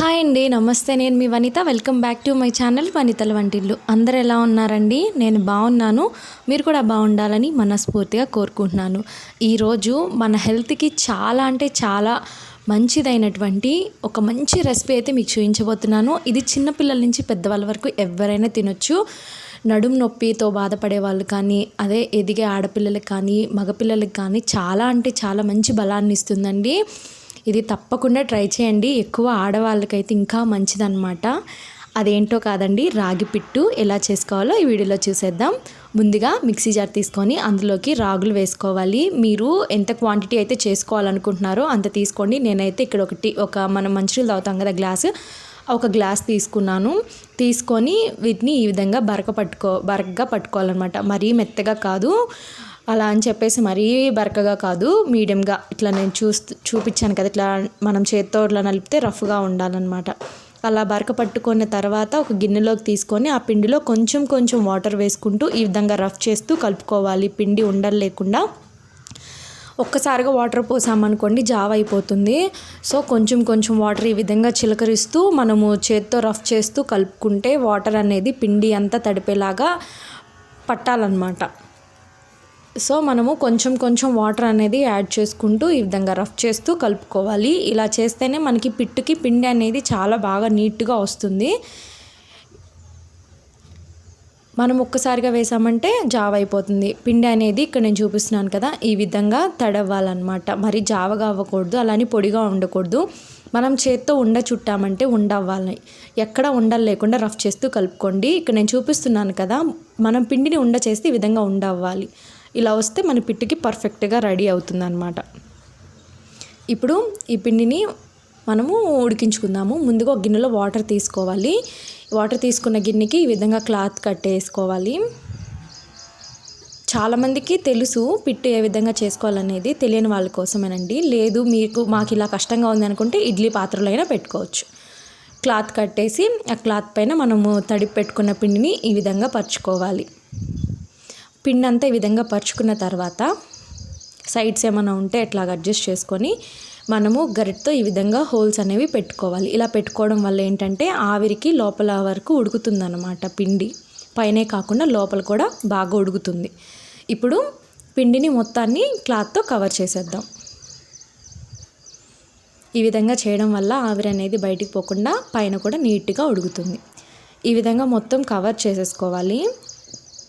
Hi అండి నమస్తే. నేను మీ Vanitha. Welcome back to my channel వనితల వంటిల్లు. అందరు ఎలా ఉన్నారండి? నేను బాగున్నాను. మీరు కూడా బాగుండాలని మనస్ఫూర్తిగా కోరుకుంటున్నాను. ఈరోజు మన హెల్త్కి చాలా అంటే చాలా మంచిదైనటువంటి ఒక మంచి రెసిపీ అయితే మీకు చూపించబోతున్నాను. ఇది చిన్నపిల్లల నుంచి పెద్దవాళ్ళ వరకు ఎవరైనా తినొచ్చు. నడుము నొప్పితో బాధపడే వాళ్ళు కానీ అదే ఎదిగే ఆడపిల్లలకు కానీ మగపిల్లలకు కానీ చాలా అంటే చాలా మంచి బలాన్ని ఇస్తుందండి ఇది తప్పకుండా ట్రై చేయండి. ఎక్కువ ఆడవాళ్ళకైతే ఇంకా మంచిదన్నమాట. అదేంటో కాదండి రాగి పిట్టు ఎలా చేసుకోవాలో ఈ వీడియోలో చూసేద్దాం. ముందుగా మిక్సీ జార్ తీసుకొని అందులోకి రాగులు వేసుకోవాలి. మీరు ఎంత క్వాంటిటీ అయితే చేసుకోవాలనుకుంటున్నారో అంత తీసుకోండి. నేనైతే ఇక్కడ ఒకటి ఒక మనం మంచినీళ్ళు తాగుతాం కదా గ్లాసు ఒక గ్లాస్ తీసుకున్నాను. తీసుకొని వీటిని ఈ విధంగా బరక పట్టుకో బరకగా పట్టుకోవాలన్నమాట. మరీ మెత్తగా కాదు. అలా అని చెప్పేసి మరీ బరకగా కాదు మీడియంగా. ఇట్లా నేను చూస్తూ చూపించాను కదా ఇట్లా మనం చేత్తో ఇట్లా నలిపితే రఫ్గా ఉండాలన్నమాట. అలా బరక పట్టుకున్న తర్వాత ఒక గిన్నెలోకి తీసుకొని ఆ పిండిలో కొంచెం కొంచెం వాటర్ వేసుకుంటూ ఈ విధంగా రఫ్ చేస్తూ కలుపుకోవాలి. పిండి ఉండలు లేకుండా. ఒక్కసారిగా వాటర్ పోసామనుకోండి జావ అయిపోతుంది. సో కొంచెం కొంచెం వాటర్ ఈ విధంగా చిలకరిస్తూ మనము చేత్తో రఫ్ చేస్తూ కలుపుకుంటే వాటర్ అనేది పిండి అంతా తడిపేలాగా పట్టాలన్నమాట. సో మనము కొంచెం కొంచెం వాటర్ అనేది యాడ్ చేసుకుంటూ ఈ విధంగా రఫ్ చేస్తూ కలుపుకోవాలి. ఇలా చేస్తేనే మనకి పిట్టుకి పిండి అనేది చాలా బాగా నీట్గా వస్తుంది. మనం ఒక్కసారిగా వేసామంటే జావ అయిపోతుంది. పిండి అనేది ఇక్కడ నేను చూపిస్తున్నాను కదా ఈ విధంగా తడవ్వాలన్నమాట. మరి జావగా అవ్వకూడదు అలానే పొడిగా ఉండకూడదు. మనం చేత్తో ఉండ చుట్టామంటే ఉండవ్వాలి ఎక్కడ ఉండలు లేకుండా రఫ్ చేస్తూ కలుపుకోండి. ఇక్కడ నేను చూపిస్తున్నాను కదా మనం పిండిని ఉండ చేస్తే ఈ విధంగా ఉండవ్వాలి ఇలా వస్తే మన పిట్టుకి పర్ఫెక్ట్గా రెడీ అవుతుంది అనమాట ఇప్పుడు ఈ పిండిని మనము ఉడికించుకుందాము. ముందుగా ఒక గిన్నెలో వాటర్ తీసుకోవాలి. వాటర్ తీసుకున్న గిన్నెకి ఈ విధంగా క్లాత్ కట్టేసుకోవాలి. చాలామందికి తెలుసు పిట్టు ఏ విధంగా చేసుకోవాలనేది. తెలియని వాళ్ళ కోసమేనండి. లేదు మీకు మాకు ఇలా కష్టంగా ఉంది అనుకుంటే ఇడ్లీ పాత్రలో అయినా పెట్టుకోవచ్చు. క్లాత్ కట్టేసి ఆ క్లాత్ పైన మనము తడిపి పెట్టుకున్న పిండిని ఈ విధంగా పరుచుకోవాలి. పిండి అంతా ఈ విధంగా పరుచుకున్న తర్వాత సైడ్స్ ఏమైనా ఉంటే ఎట్లా అడ్జస్ట్ చేసుకొని మనము గరిటతో ఈ విధంగా హోల్స్ అనేవి పెట్టుకోవాలి. ఇలా పెట్టుకోవడం వల్ల ఏంటంటే ఆవిరికి లోపల వరకు ఉడుకుతుందన్నమాట పిండి. పైనే కాకుండా లోపల కూడా బాగా ఉడుకుతుంది. ఇప్పుడు పిండిని మొత్తాన్ని క్లాత్తో కవర్ చేసేద్దాం. ఈ విధంగా చేయడం వల్ల ఆవిరి అనేది బయటికి పోకుండా పైన కూడా నీట్గా ఉడుకుతుంది. ఈ విధంగా మొత్తం కవర్ చేసేసుకోవాలి.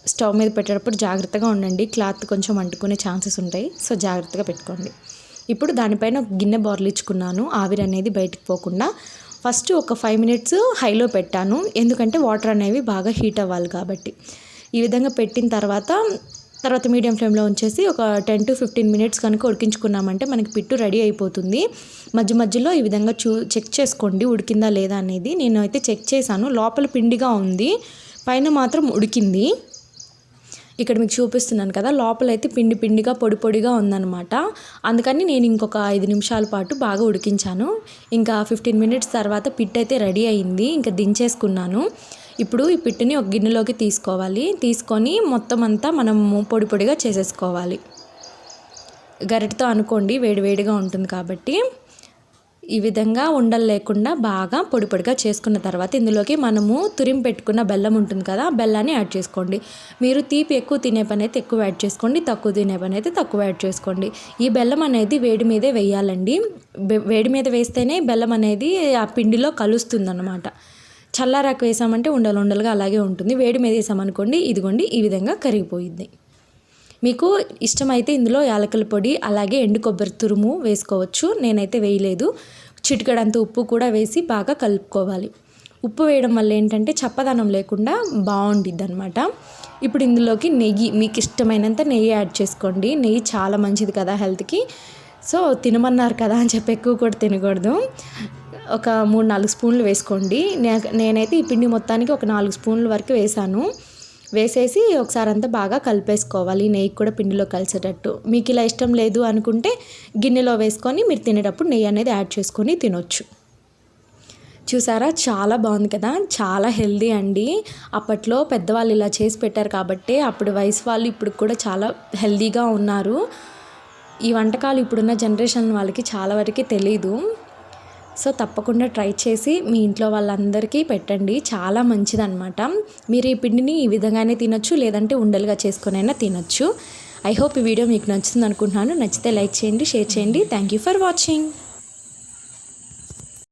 స్టవ్ మీద పెట్టేటప్పుడు జాగ్రత్తగా ఉండండి. క్లాత్ కొంచెం అంటుకునే ఛాన్సెస్ ఉంటాయి. సో జాగ్రత్తగా పెట్టుకోండి. ఇప్పుడు దానిపైన ఒక గిన్నె బోర్లిచ్చుకున్నాను ఆవిరి అనేది బయటకు పోకుండా ఫస్ట్ ఒక ఫైవ్ మినిట్స్ హైలో పెట్టాను. ఎందుకంటే వాటర్ అనేవి బాగా హీట్ అవ్వాలి కాబట్టి. ఈ విధంగా పెట్టిన తర్వాత తర్వాత మీడియం ఫ్లేమ్లో ఉంచేసి ఒక టెన్ టు ఫిఫ్టీన్ మినిట్స్ కనుక ఉడికించుకున్నామంటే మనకి పిట్టు రెడీ అయిపోతుంది. మధ్య మధ్యలో ఈ విధంగా చూ చెక్ చేసుకోండి. ఉడికిందా లేదా అనేది నేను అయితే చెక్ చేశాను. లోపల పిండిగా ఉంది. పైన మాత్రం ఉడికింది. ఇక్కడ మీకు చూపిస్తున్నాను కదా లోపలైతే పిండి పిండిగా పొడి పొడిగా ఉందన్నమాట. అందుకని నేను ఇంకొక ఐదు నిమిషాల పాటు బాగా ఉడికించాను. ఇంకా ఫిఫ్టీన్ మినిట్స్ తర్వాత పిట్ అయితే రెడీ అయింది ఇంకా దించేసుకున్నాను. ఇప్పుడు ఈ పిట్టుని ఒక గిన్నెలోకి తీసుకోవాలి. తీసుకొని మొత్తం అంతా మనము పొడి పొడిగా చేసేసుకోవాలి. గరిటతో అనుకోండి వేడి వేడిగా ఉంటుంది కాబట్టి. ఈ విధంగా ఉండలు లేకుండా బాగా పొడి పొడిగా చేసుకున్న తర్వాత ఇందులోకి మనము తురిం పెట్టుకున్న బెల్లం ఉంటుంది కదా బెల్లాన్ని యాడ్ చేసుకోండి. మీరు తీపి ఎక్కువ తినే పని అయితే ఎక్కువ యాడ్ చేసుకోండి తక్కువ తినే పని అయితే తక్కువ యాడ్ చేసుకోండి. ఈ బెల్లం అనేది వేడి మీదే వేయాలండి. వేడి మీద వేస్తేనే బెల్లం అనేది ఆ పిండిలో కలుస్తుంది అనమాట చల్లారాకు వేసామంటే ఉండలు ఉండలుగా అలాగే ఉంటుంది. వేడి మీద వేసామనుకోండి ఇదిగోండి ఈ విధంగా కరిగిపోయింది మీకు ఇష్టమైతే ఇందులో యాలకల పొడి అలాగే ఎండు కొబ్బరి తురుము వేసుకోవచ్చు. నేనైతే వేయలేదు. చిటికడంత ఉప్పు కూడా వేసి బాగా కలుపుకోవాలి. ఉప్పు వేయడం వల్ల ఏంటంటే చప్పదనం లేకుండా బాగుండిద్ది అనమాట ఇప్పుడు ఇందులోకి నెయ్యి మీకు ఇష్టమైనంత నెయ్యి యాడ్ చేసుకోండి. నెయ్యి చాలా మంచిది కదా హెల్త్కి. సో తినమన్నారు కదా అని చెప్పి ఎక్కువ కూడా తినకూడదు. ఒక మూడు నాలుగు స్పూన్లు వేసుకోండి. నేనైతే ఈ పిండి మొత్తానికి ఒక నాలుగు స్పూన్ల వరకు వేసాను. వేసేసి ఒకసారి అంతా బాగా కలిపేసుకోవాలి. నెయ్యి కూడా పిండిలో కలిసేటట్టు. మీకు ఇలా ఇష్టం లేదు అనుకుంటే గిన్నెలో వేసుకొని మీరు తినేటప్పుడు నెయ్యి అనేది యాడ్ చేసుకొని తినొచ్చు. చూసారా? చాలా బాగుంది కదా? చాలా హెల్దీ అండి. అప్పట్లో పెద్దవాళ్ళు ఇలా చేసి పెట్టారు కాబట్టి అప్పుడు వయసు వాళ్ళు ఇప్పుడు కూడా చాలా హెల్దీగా ఉన్నారు. ఈ వంటకాలు ఇప్పుడున్న జనరేషన్ వాళ్ళకి చాలా వరకు తెలీదు. సో తప్పకుండా ట్రై చేసి మీ ఇంట్లో వాళ్ళందరికీ పెట్టండి. చాలా మంచిదన్నమాట. మీరు ఈ పిండిని ఈ విధంగానే తినొచ్చు లేదంటే ఉండలుగా చేసుకునైనా తినొచ్చు. ఐ హోప్ ఈ వీడియో మీకు నచ్చుతుంది అనుకుంటున్నాను నచ్చితే లైక్ చేయండి షేర్ చేయండి. Thank you for watching